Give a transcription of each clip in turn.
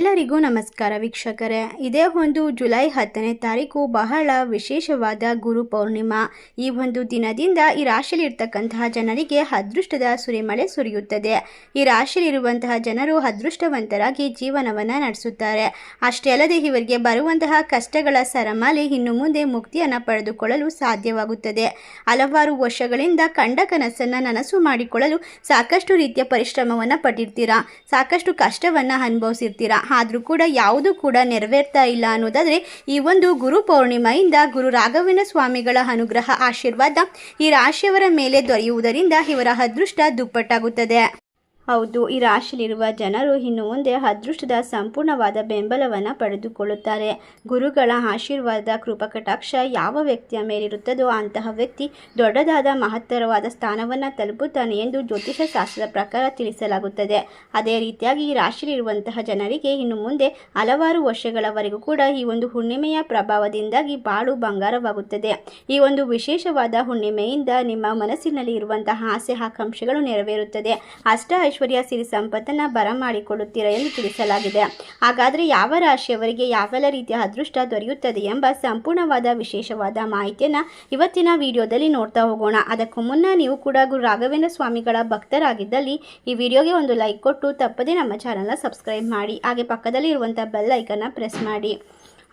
ಎಲ್ಲರಿಗೂ ನಮಸ್ಕಾರ ವೀಕ್ಷಕರೇ. ಇದೇ ಒಂದು ಜುಲೈ ಹತ್ತನೇ ತಾರೀಕು ಬಹಳ ವಿಶೇಷವಾದ ಗುರು ಪೌರ್ಣಿಮಾ. ಈ ಒಂದು ದಿನದಿಂದ ಈ ರಾಶಿಯಲ್ಲಿರ್ತಕ್ಕಂತಹ ಜನರಿಗೆ ಅದೃಷ್ಟದ ಸುರಿಮಳೆ ಸುರಿಯುತ್ತದೆ. ಈ ರಾಶಿಯಲ್ಲಿರುವಂತಹ ಜನರು ಅದೃಷ್ಟವಂತರಾಗಿ ಜೀವನವನ್ನು ನಡೆಸುತ್ತಾರೆ. ಅಷ್ಟೇ ಅಲ್ಲದೆ ಇವರಿಗೆ ಬರುವಂತಹ ಕಷ್ಟಗಳ ಸರಮಾಲೆ ಇನ್ನು ಮುಂದೆ ಮುಕ್ತಿಯನ್ನು ಪಡೆದುಕೊಳ್ಳಲು ಸಾಧ್ಯವಾಗುತ್ತದೆ. ಹಲವಾರು ವರ್ಷಗಳಿಂದ ಕಂಡ ಕನಸನ್ನು ನನಸು ಮಾಡಿಕೊಳ್ಳಲು ಸಾಕಷ್ಟು ರೀತಿಯ ಪರಿಶ್ರಮವನ್ನು ಪಟ್ಟಿರ್ತೀರಾ? ಸಾಕಷ್ಟು ಕಷ್ಟವನ್ನು ಅನುಭವಿಸಿರ್ತೀರಾ? ಆದರೂ ಕೂಡ ಯಾವುದೂ ಕೂಡ ನೆರವೇರ್ತಾ ಇಲ್ಲ ಅನ್ನೋದಾದರೆ ಈ ಒಂದು ಗುರು ಪೌರ್ಣಿಮೆಯಿಂದ ಗುರು ರಾಘವೇಂದ್ರ ಸ್ವಾಮಿಗಳ ಅನುಗ್ರಹ ಆಶೀರ್ವಾದ ಈ ರಾಶಿಯವರ ಮೇಲೆ ದೊರೆಯುವುದರಿಂದ ಇವರ ಅದೃಷ್ಟ ದುಪ್ಪಟ್ಟಾಗುತ್ತದೆ. ಹೌದು, ಈ ರಾಶಿಯಲ್ಲಿರುವ ಜನರು ಇನ್ನು ಮುಂದೆ ಅದೃಷ್ಟದ ಸಂಪೂರ್ಣವಾದ ಬೆಂಬಲವನ್ನು ಪಡೆದುಕೊಳ್ಳುತ್ತಾರೆ. ಗುರುಗಳ ಆಶೀರ್ವಾದ, ಕೃಪಕಟಾಕ್ಷ ಯಾವ ವ್ಯಕ್ತಿಯ ಮೇಲಿರುತ್ತದೋ ಅಂತಹ ವ್ಯಕ್ತಿ ದೊಡ್ಡದಾದ ಮಹತ್ತರವಾದ ಸ್ಥಾನವನ್ನು ತಲುಪುತ್ತಾನೆ ಎಂದು ಜ್ಯೋತಿಷ ಶಾಸ್ತ್ರದ ಪ್ರಕಾರ ತಿಳಿಸಲಾಗುತ್ತದೆ. ಅದೇ ರೀತಿಯಾಗಿ ಈ ರಾಶಿಯಲ್ಲಿರುವಂತಹ ಜನರಿಗೆ ಇನ್ನು ಮುಂದೆ ಹಲವಾರು ವರ್ಷಗಳವರೆಗೂ ಕೂಡ ಈ ಒಂದು ಹುಣ್ಣಿಮೆಯ ಪ್ರಭಾವದಿಂದಾಗಿ ಬಾಳು ಬಂಗಾರವಾಗುತ್ತದೆ. ಈ ಒಂದು ವಿಶೇಷವಾದ ಹುಣ್ಣಿಮೆಯಿಂದ ನಿಮ್ಮ ಮನಸ್ಸಿನಲ್ಲಿ ಇರುವಂತಹ ಆಸೆ, ಆಕಾಂಕ್ಷೆಗಳು ನೆರವೇರುತ್ತದೆ. ಅಷ್ಟ ಐಶ್ವರ್ಯ ಸಿರಿ ಸಂಪತ್ತನ್ನು ಬರಮಾಡಿಕೊಳ್ಳುತ್ತೀರಾ ಎಂದು ತಿಳಿಸಲಾಗಿದೆ. ಹಾಗಾದರೆ ಯಾವ ರಾಶಿಯವರಿಗೆ ಯಾವೆಲ್ಲ ರೀತಿಯ ಅದೃಷ್ಟ ದೊರೆಯುತ್ತದೆ ಎಂಬ ಸಂಪೂರ್ಣವಾದ ವಿಶೇಷವಾದ ಮಾಹಿತಿಯನ್ನು ಇವತ್ತಿನ ವಿಡಿಯೋದಲ್ಲಿ ನೋಡ್ತಾ ಹೋಗೋಣ. ಅದಕ್ಕೂ ಮುನ್ನ ನೀವು ಕೂಡ ಗುರು ರಾಘವೇಂದ್ರ ಸ್ವಾಮಿಗಳ ಭಕ್ತರಾಗಿದ್ದಲ್ಲಿ ಈ ವಿಡಿಯೋಗೆ ಒಂದು ಲೈಕ್ ಕೊಟ್ಟು ತಪ್ಪದೇ ನಮ್ಮ ಚಾನಲ್ನ ಸಬ್ಸ್ಕ್ರೈಬ್ ಮಾಡಿ. ಹಾಗೆ ಪಕ್ಕದಲ್ಲಿ ಇರುವಂಥ ಬೆಲ್ ಐಕನ್ನ ಪ್ರೆಸ್ ಮಾಡಿ.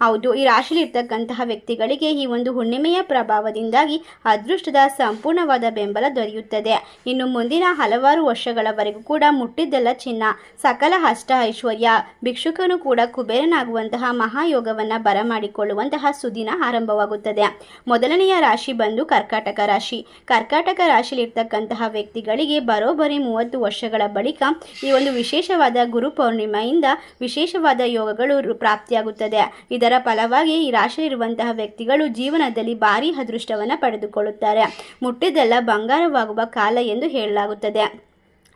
ಹೌದು, ಈ ರಾಶಿಯಲ್ಲಿ ಇರ್ತಕ್ಕಂತಹ ವ್ಯಕ್ತಿಗಳಿಗೆ ಈ ಒಂದು ಹುಣ್ಣಿಮೆಯ ಪ್ರಭಾವದಿಂದಾಗಿ ಅದೃಷ್ಟದ ಸಂಪೂರ್ಣವಾದ ಬೆಂಬಲ ದೊರೆಯುತ್ತದೆ. ಇನ್ನು ಮುಂದಿನ ಹಲವಾರು ವರ್ಷಗಳವರೆಗೂ ಕೂಡ ಮುಟ್ಟಿದ್ದೆಲ್ಲ ಚಿನ್ನ, ಸಕಲ ಅಷ್ಟ ಐಶ್ವರ್ಯ, ಭಿಕ್ಷುಕನು ಕೂಡ ಕುಬೇರನಾಗುವಂತಹ ಮಹಾಯೋಗವನ್ನು ಬರಮಾಡಿಕೊಳ್ಳುವಂತಹ ಸುದಿನ ಆರಂಭವಾಗುತ್ತದೆ. ಮೊದಲನೆಯ ರಾಶಿ ಬಂದು ಕರ್ಕಾಟಕ ರಾಶಿ. ಕರ್ಕಾಟಕ ರಾಶಿಯಲ್ಲಿರ್ತಕ್ಕಂತಹ ವ್ಯಕ್ತಿಗಳಿಗೆ ಬರೋಬ್ಬರಿ ಮೂವತ್ತು ವರ್ಷಗಳ ಬಳಿಕ ಈ ಒಂದು ವಿಶೇಷವಾದ ಗುರು ಪೌರ್ಣಿಮೆಯಿಂದ ವಿಶೇಷವಾದ ಯೋಗಗಳು ಪ್ರಾಪ್ತಿಯಾಗುತ್ತದೆ. ಇದರ ಫಲವಾಗಿ ಈ ಇರುವಂತಹ ವ್ಯಕ್ತಿಗಳು ಜೀವನದಲ್ಲಿ ಭಾರಿ ಅದೃಷ್ಟವನ್ನು ಪಡೆದುಕೊಳ್ಳುತ್ತಾರೆ. ಮುಟ್ಟಿದ್ದೆಲ್ಲ ಬಂಗಾರವಾಗುವ ಕಾಲ ಎಂದು ಹೇಳಲಾಗುತ್ತದೆ.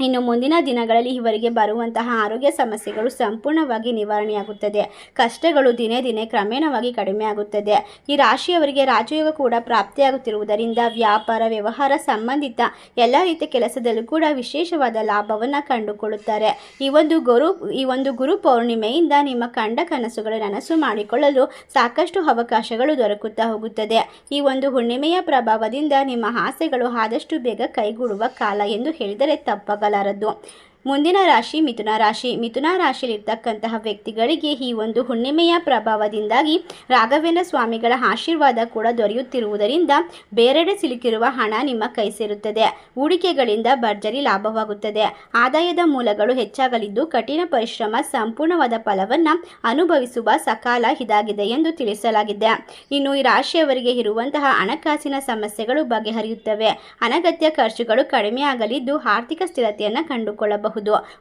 ಇನ್ನು ಮುಂದಿನ ದಿನಗಳಲ್ಲಿ ಇವರಿಗೆ ಬರುವಂತಹ ಆರೋಗ್ಯ ಸಮಸ್ಯೆಗಳು ಸಂಪೂರ್ಣವಾಗಿ ನಿವಾರಣೆಯಾಗುತ್ತದೆ. ಕಷ್ಟಗಳು ದಿನೇ ದಿನೇ ಕ್ರಮೇಣವಾಗಿ ಕಡಿಮೆಯಾಗುತ್ತದೆ ಈ ರಾಶಿಯವರಿಗೆ ರಾಜಯೋಗ ಕೂಡ ಪ್ರಾಪ್ತಿಯಾಗುತ್ತಿರುವುದರಿಂದ ವ್ಯಾಪಾರ, ವ್ಯವಹಾರ ಸಂಬಂಧಿತ ಎಲ್ಲ ರೀತಿಯ ಕೆಲಸದಲ್ಲೂ ಕೂಡ ವಿಶೇಷವಾದ ಲಾಭವನ್ನು ಕಂಡುಕೊಳ್ಳುತ್ತಾರೆ. ಈ ಒಂದು ಗುರು, ಈ ಒಂದು ಗುರು ಪೌರ್ಣಿಮೆಯಿಂದ ನಿಮ್ಮ ಕಂಡ ಕನಸುಗಳು ನನಸು ಮಾಡಿಕೊಳ್ಳಲು ಸಾಕಷ್ಟು ಅವಕಾಶಗಳು ದೊರಕುತ್ತಾ ಹೋಗುತ್ತದೆ. ಈ ಒಂದು ಹುಣ್ಣಿಮೆಯ ಪ್ರಭಾವದಿಂದ ನಿಮ್ಮ ಆಸೆಗಳು ಆದಷ್ಟು ಬೇಗ ಕೈಗೂಡುವ ಕಾಲ ಎಂದು ಹೇಳಿದರೆ ತಪ್ಪಾಗಲಾರದು ಮುಂದಿನ ರಾಶಿ ಮಿಥುನ ರಾಶಿ. ಮಿಥುನ ರಾಶಿಯಲ್ಲಿರ್ತಕ್ಕಂತಹ ವ್ಯಕ್ತಿಗಳಿಗೆ ಈ ಒಂದು ಹುಣ್ಣಿಮೆಯ ಪ್ರಭಾವದಿಂದಾಗಿ ರಾಘವೇಂದ್ರ ಸ್ವಾಮಿಗಳ ಆಶೀರ್ವಾದ ಕೂಡ ದೊರೆಯುತ್ತಿರುವುದರಿಂದ ಬೇರೆಡೆ ಸಿಲುಕಿರುವ ಹಣ ನಿಮ್ಮ ಕೈ ಸೇರುತ್ತದೆ. ಹೂಡಿಕೆಗಳಿಂದ ಭರ್ಜರಿ ಲಾಭವಾಗುತ್ತದೆ. ಆದಾಯದ ಮೂಲಗಳು ಹೆಚ್ಚಾಗಲಿದ್ದು ಕಠಿಣ ಪರಿಶ್ರಮ ಸಂಪೂರ್ಣವಾದ ಫಲವನ್ನು ಅನುಭವಿಸುವ ಸಕಾಲ ಇದಾಗಿದೆ ಎಂದು ತಿಳಿಸಲಾಗಿದೆ. ಇನ್ನು ಈ ರಾಶಿಯವರಿಗೆ ಇರುವಂತಹ ಹಣಕಾಸಿನ ಸಮಸ್ಯೆಗಳು ಬಗೆಹರಿಯುತ್ತವೆ. ಅನಗತ್ಯ ಖರ್ಚುಗಳು ಕಡಿಮೆಯಾಗಲಿದ್ದು ಆರ್ಥಿಕ ಸ್ಥಿರತೆಯನ್ನು ಕಂಡುಕೊಳ್ಳಬಹುದು.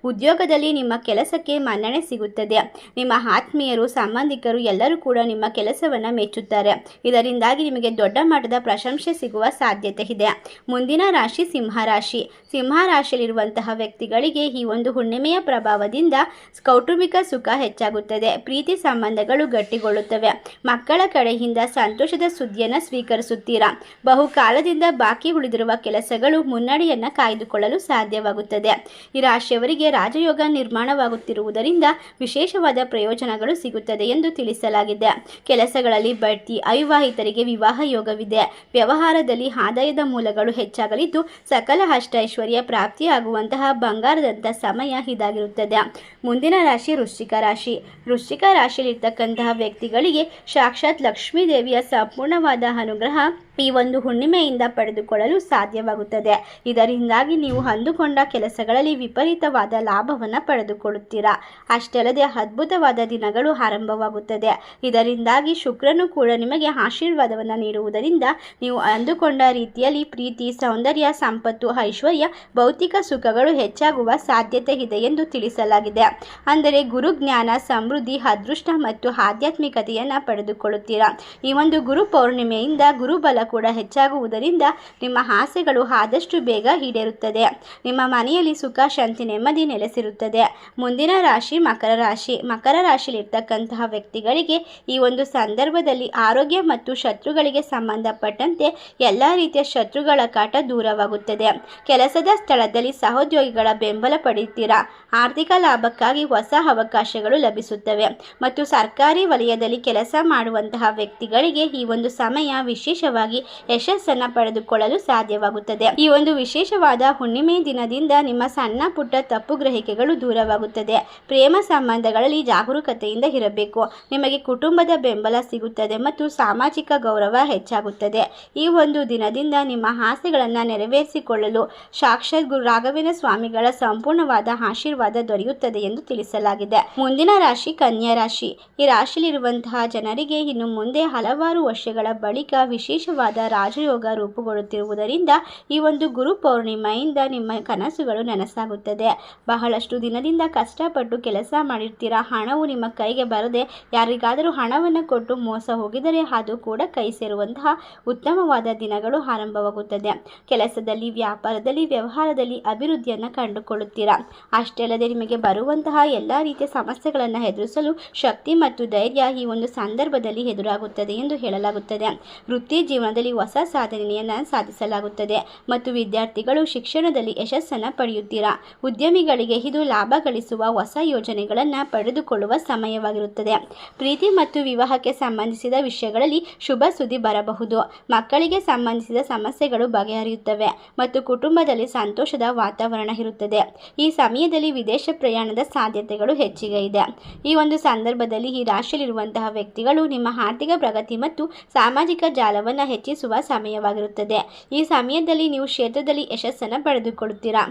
ಉದ್ಯೋಗದಲ್ಲಿ ನಿಮ್ಮ ಕೆಲಸಕ್ಕೆ ಮನ್ನಣೆ ಸಿಗುತ್ತದೆ. ನಿಮ್ಮ ಆತ್ಮೀಯರು, ಸಂಬಂಧಿಕರು ಎಲ್ಲರೂ ಕೂಡ ನಿಮ್ಮ ಕೆಲಸವನ್ನು ಮೆಚ್ಚುತ್ತಾರೆ. ಇದರಿಂದಾಗಿ ನಿಮಗೆ ದೊಡ್ಡ ಮಟ್ಟದ ಪ್ರಶಂಸೆ ಸಿಗುವ ಸಾಧ್ಯತೆ ಇದೆ. ಮುಂದಿನ ರಾಶಿ ಸಿಂಹ ರಾಶಿ ಸಿಂಹ ರಾಶಿಯಲ್ಲಿರುವಂತಹ ವ್ಯಕ್ತಿಗಳಿಗೆ ಈ ಒಂದು ಹುಣ್ಣಿಮೆಯ ಪ್ರಭಾವದಿಂದ ಕೌಟುಂಬಿಕ ಸುಖ ಹೆಚ್ಚಾಗುತ್ತದೆ. ಪ್ರೀತಿ ಸಂಬಂಧಗಳು ಗಟ್ಟಿಗೊಳ್ಳುತ್ತವೆ. ಮಕ್ಕಳ ಕಡೆಯಿಂದ ಸಂತೋಷದ ಸುದ್ದಿಯನ್ನು ಸ್ವೀಕರಿಸುತ್ತೀರಾ? ಬಹುಕಾಲದಿಂದ ಬಾಕಿ ಉಳಿದಿರುವ ಕೆಲಸಗಳು ಮುನ್ನಡೆಯನ್ನು ಕಾಯ್ದುಕೊಳ್ಳಲು ಸಾಧ್ಯವಾಗುತ್ತದೆ. ಈ ರಾಶಿಯವರಿಗೆ ರಾಜಯೋಗ ನಿರ್ಮಾಣವಾಗುತ್ತಿರುವುದರಿಂದ ವಿಶೇಷವಾದ ಪ್ರಯೋಜನಗಳು ಸಿಗುತ್ತದೆ ಎಂದು ತಿಳಿಸಲಾಗಿದೆ. ಕೆಲಸಗಳಲ್ಲಿ ಬಡ್ತಿ, ಅವಿವಾಹಿತರಿಗೆ ವಿವಾಹ ಯೋಗವಿದೆ. ವ್ಯವಹಾರದಲ್ಲಿ ಆದಾಯದ ಮೂಲಗಳು ಹೆಚ್ಚಾಗಲಿದ್ದು, ಸಕಲ ಅಷ್ಟೈಶ್ವರ್ಯ ಪ್ರಾಪ್ತಿಯಾಗುವಂತಹ ಬಂಗಾರದಂಥ ಸಮಯ ಇದಾಗಿರುತ್ತದೆ. ಮುಂದಿನ ರಾಶಿ ವೃಶ್ಚಿಕ ರಾಶಿ. ವೃಶ್ಚಿಕ ರಾಶಿಯಲ್ಲಿರ್ತಕ್ಕಂತಹ ವ್ಯಕ್ತಿಗಳಿಗೆ ಸಾಕ್ಷಾತ್ ಲಕ್ಷ್ಮೀ ದೇವಿಯ ಸಂಪೂರ್ಣವಾದ ಅನುಗ್ರಹ ಈ ಒಂದು ಹುಣ್ಣಿಮೆಯಿಂದ ಪಡೆದುಕೊಳ್ಳಲು ಸಾಧ್ಯವಾಗುತ್ತದೆ. ಇದರಿಂದಾಗಿ ನೀವು ಅಂದುಕೊಂಡ ಕೆಲಸಗಳಲ್ಲಿ ವಿಪರೀತವಾದ ಲಾಭವನ್ನು ಪಡೆದುಕೊಳ್ಳುತ್ತೀರಾ. ಅಷ್ಟೇ ಅಲ್ಲದೆ ಅದ್ಭುತವಾದ ದಿನಗಳು ಆರಂಭವಾಗುತ್ತದೆ. ಇದರಿಂದಾಗಿ ಶುಕ್ರನು ಕೂಡ ನಿಮಗೆ ಆಶೀರ್ವಾದವನ್ನು ನೀಡುವುದರಿಂದ ನೀವು ಅಂದುಕೊಂಡ ರೀತಿಯಲ್ಲಿ ಪ್ರೀತಿ, ಸೌಂದರ್ಯ, ಸಂಪತ್ತು, ಐಶ್ವರ್ಯ, ಭೌತಿಕ ಸುಖಗಳು ಹೆಚ್ಚಾಗುವ ಸಾಧ್ಯತೆ ಇದೆ ಎಂದು ತಿಳಿಸಲಾಗಿದೆ. ಅಂದರೆ ಗುರುಜ್ಞಾನ ಸಮೃದ್ಧಿ, ಅದೃಷ್ಟ ಮತ್ತು ಆಧ್ಯಾತ್ಮಿಕತೆಯನ್ನು ಪಡೆದುಕೊಳ್ಳುತ್ತೀರಾ. ಈ ಒಂದು ಗುರು ಪೌರ್ಣಿಮೆಯಿಂದ ಗುರುಬಲ ಕೂಡ ಹೆಚ್ಚಾಗುವುದರಿಂದ ನಿಮ್ಮ ಆಸೆಗಳು ಆದಷ್ಟು ಬೇಗ ಈಡೇರುತ್ತದೆ. ನಿಮ್ಮ ಮನೆಯಲ್ಲಿ ಸುಖ, ಶಾಂತಿ, ನೆಮ್ಮದಿ ನೆಲೆಸಿರುತ್ತದೆ. ಮುಂದಿನ ರಾಶಿ ಮಕರ ರಾಶಿ. ಮಕರ ರಾಶಿಯಲ್ಲಿರ್ತಕ್ಕಂತಹ ವ್ಯಕ್ತಿಗಳಿಗೆ ಈ ಒಂದು ಸಂದರ್ಭದಲ್ಲಿ ಆರೋಗ್ಯ ಮತ್ತು ಶತ್ರುಗಳಿಗೆ ಸಂಬಂಧಪಟ್ಟಂತೆ ಎಲ್ಲ ರೀತಿಯ ಶತ್ರುಗಳ ಕಾಟ ದೂರವಾಗುತ್ತದೆ. ಕೆಲಸದ ಸ್ಥಳದಲ್ಲಿ ಸಹೋದ್ಯೋಗಿಗಳ ಬೆಂಬಲ ಪಡೆಯುತ್ತೀರಾ? ಆರ್ಥಿಕ ಲಾಭಕ್ಕಾಗಿ ಹೊಸ ಅವಕಾಶಗಳು ಲಭಿಸುತ್ತವೆ ಮತ್ತು ಸರ್ಕಾರಿ ವಲಯದಲ್ಲಿ ಕೆಲಸ ಮಾಡುವಂತಹ ವ್ಯಕ್ತಿಗಳಿಗೆ ಈ ಒಂದು ಸಮಯ ವಿಶೇಷವಾಗಿ ಯಶಸ್ಸನ್ನು ಪಡೆದುಕೊಳ್ಳಲು ಸಾಧ್ಯವಾಗುತ್ತದೆ. ಈ ಒಂದು ವಿಶೇಷವಾದ ಹುಣ್ಣಿಮೆ ದಿನದಿಂದ ನಿಮ್ಮ ಸಣ್ಣ ಪುಟ್ಟ ತಪ್ಪು ಗ್ರಹಿಕೆಗಳು ದೂರವಾಗುತ್ತದೆ. ಪ್ರೇಮ ಸಂಬಂಧಗಳಲ್ಲಿ ಜಾಗರೂಕತೆಯಿಂದ ಇರಬೇಕು. ನಿಮಗೆ ಕುಟುಂಬದ ಬೆಂಬಲ ಸಿಗುತ್ತದೆ ಮತ್ತು ಸಾಮಾಜಿಕ ಗೌರವ ಹೆಚ್ಚಾಗುತ್ತದೆ. ಈ ಒಂದು ದಿನದಿಂದ ನಿಮ್ಮ ಆಸೆಗಳನ್ನು ನೆರವೇರಿಸಿಕೊಳ್ಳಲು ಸಾಕ್ಷಾತ್ ಗುರು ರಾಘವೇಂದ್ರ ಸ್ವಾಮಿಗಳ ಸಂಪೂರ್ಣವಾದ ಆಶೀರ್ವಾದ ದೊರೆಯುತ್ತದೆ ಎಂದು ತಿಳಿಸಲಾಗಿದೆ. ಮುಂದಿನ ರಾಶಿ ಕನ್ಯಾ ರಾಶಿ. ಈ ರಾಶಿಯಲ್ಲಿರುವಂತಹ ಜನರಿಗೆ ಇನ್ನು ಮುಂದೆ ಹಲವಾರು ವರ್ಷಗಳ ಬಳಿಕ ವಿಶೇಷವಾದ ರಾಜಯೋಗ ರೂಪುಗೊಳ್ಳುತ್ತಿರುವುದರಿಂದ ಈ ಒಂದು ಗುರು ಪೌರ್ಣಿಮೆಯಿಂದ ನಿಮ್ಮ ಕನಸುಗಳು ನನಸಾಗುತ್ತದೆ. ಬಹಳಷ್ಟು ದಿನದಿಂದ ಕಷ್ಟಪಟ್ಟು ಕೆಲಸ ಮಾಡಿರ್ತೀರಾ? ಹಣವು ನಿಮ್ಮ ಕೈಗೆ ಬರದೆ ಯಾರಿಗಾದರೂ ಹಣವನ್ನು ಕೊಟ್ಟು ಮೋಸ ಹೋಗಿದರೆ ಅದು ಕೂಡ ಕೈ ಸೇರುವಂತಹ ಉತ್ತಮವಾದ ದಿನಗಳು ಆರಂಭವಾಗುತ್ತದೆ. ಕೆಲಸದಲ್ಲಿ, ವ್ಯಾಪಾರದಲ್ಲಿ, ವ್ಯವಹಾರದಲ್ಲಿ ಅಭಿವೃದ್ಧಿಯನ್ನು ಕಂಡುಕೊಳ್ಳುತ್ತೀರಾ? ಅಷ್ಟೇ ಅಲ್ಲದೆ ನಿಮಗೆ ಬರುವಂತಹ ಎಲ್ಲ ರೀತಿಯ ಸಮಸ್ಯೆಗಳನ್ನು ಎದುರಿಸಲು ಶಕ್ತಿ ಮತ್ತು ಧೈರ್ಯ ಈ ಒಂದು ಸಂದರ್ಭದಲ್ಲಿ ಎದುರಾಗುತ್ತದೆ ಎಂದು ಹೇಳಲಾಗುತ್ತದೆ. ವೃತ್ತಿ ಜೀವನದಲ್ಲಿ ಹೊಸ ಸಾಧನೆಯನ್ನು ಸಾಧಿಸಲಾಗುತ್ತದೆ ಮತ್ತು ವಿದ್ಯಾರ್ಥಿಗಳು ಶಿಕ್ಷಣದಲ್ಲಿ ಯಶಸ್ಸನ್ನು ಪಡೆಯುತ್ತೀರಾ? ಉದ್ಯಮಿಗಳಿಗೆ ಇದು ಲಾಭ ಗಳಿಸುವ ಹೊಸ ಯೋಜನೆಗಳನ್ನು ಪಡೆದುಕೊಳ್ಳುವ ಸಮಯವಾಗಿರುತ್ತದೆ. ಪ್ರೀತಿ ಮತ್ತು ವಿವಾಹಕ್ಕೆ ಸಂಬಂಧಿಸಿದ ವಿಷಯಗಳಲ್ಲಿ ಶುಭ ಸುದ್ದಿ ಬರಬಹುದು. ಮಕ್ಕಳಿಗೆ ಸಂಬಂಧಿಸಿದ ಸಮಸ್ಯೆಗಳು ಬಗೆಹರಿಯುತ್ತವೆ ಮತ್ತು ಕುಟುಂಬದಲ್ಲಿ ಸಂತೋಷದ ವಾತಾವರಣ ಇರುತ್ತದೆ. ಈ ಸಮಯದಲ್ಲಿ ವಿದೇಶ ಪ್ರಯಾಣದ ಸಾಧ್ಯತೆಗಳು ಹೆಚ್ಚಿಗೆ ಇದೆ. ಈ ಒಂದು ಸಂದರ್ಭದಲ್ಲಿ ಈ ರಾಶಿಯಲ್ಲಿರುವಂತಹ ವ್ಯಕ್ತಿಗಳು ನಿಮ್ಮ ಆರ್ಥಿಕ ಪ್ರಗತಿ ಮತ್ತು ಸಾಮಾಜಿಕ ಜಾಲವನ್ನು ಹೆಚ್ಚಿಸುವ ಸಮಯವಾಗಿರುತ್ತದೆ. ಈ ಸಮಯದಲ್ಲಿ ನೀವು ಕ್ಷೇತ್ರದಲ್ಲಿ ಯಶಸ್ಸನ್ನು ಪಡೆದುಕೊಳ್ಳುತ್ತೀರಾ?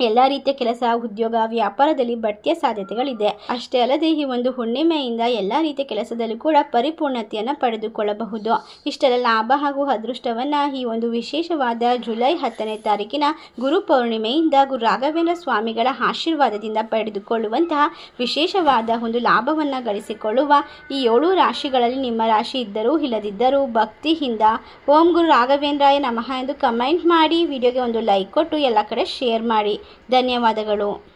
ಎಲ್ಲ ರೀತಿಯ ಕೆಲಸ, ಉದ್ಯೋಗ, ವ್ಯಾಪಾರದಲ್ಲಿ ಬಡ್ತಿಯ ಸಾಧ್ಯತೆಗಳಿದೆ. ಅಷ್ಟೇ ಅಲ್ಲದೆ, ಈ ಒಂದು ಹುಣ್ಣಿಮೆಯಿಂದ ಎಲ್ಲ ರೀತಿಯ ಕೆಲಸದಲ್ಲೂ ಕೂಡ ಪರಿಪೂರ್ಣತೆಯನ್ನು ಪಡೆದುಕೊಳ್ಳಬಹುದು. ಇಷ್ಟೆಲ್ಲ ಲಾಭ ಹಾಗೂ ಅದೃಷ್ಟವನ್ನು ಈ ಒಂದು ವಿಶೇಷವಾದ ಜುಲೈ ಹತ್ತನೇ ತಾರೀಕಿನ ಗುರು ಪೌರ್ಣಿಮೆಯಿಂದ ಗುರು ರಾಘವೇಂದ್ರ ಸ್ವಾಮಿಗಳ ಆಶೀರ್ವಾದದಿಂದ ಪಡೆದುಕೊಳ್ಳುವಂತಹ ವಿಶೇಷವಾದ ಒಂದು ಲಾಭವನ್ನು ಗಳಿಸಿಕೊಳ್ಳುವ ಈ ಏಳು ರಾಶಿಗಳಲ್ಲಿ ನಿಮ್ಮ ರಾಶಿ ಇದ್ದರೂ ಇಲ್ಲದಿದ್ದರೂ ಭಕ್ತಿಯಿಂದ ಓಂ ಗುರು ರಾಘವೇಂದ್ರಾಯ ನಮಃ ಎಂದು ಕಮೆಂಟ್ ಮಾಡಿ, ವಿಡಿಯೋಗೆ ಒಂದು ಲೈಕ್ ಕೊಟ್ಟು ಎಲ್ಲ ಕಡೆ ಶೇರ್ ಮಾಡಿ. ಧನ್ಯವಾದಗಳು.